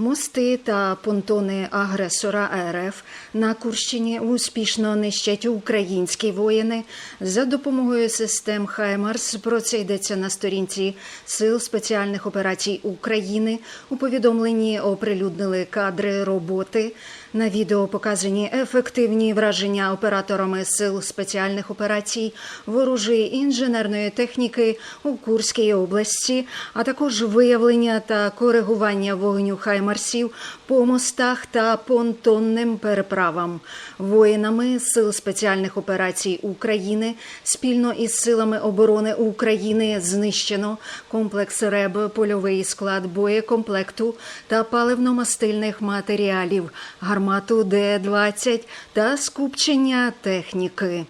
Мости та понтони агресора РФ на Курщині успішно нищать українські воїни за допомогою систем Хаймарс. Про це йдеться на сторінці Сил спеціальних операцій України. У повідомленні оприлюднили кадри роботи. На відео показані ефективні враження операторами сил спеціальних операцій ворожої інженерної техніки у Курській області, а також виявлення та коригування вогню хаймарсів по мостах та понтонним переправам. Воїнами сил спеціальних операцій України спільно із силами оборони України знищено комплекс РЕБ, польовий склад боєкомплекту та паливно-мастильних матеріалів, гармату Д-20 та скупчення техніки.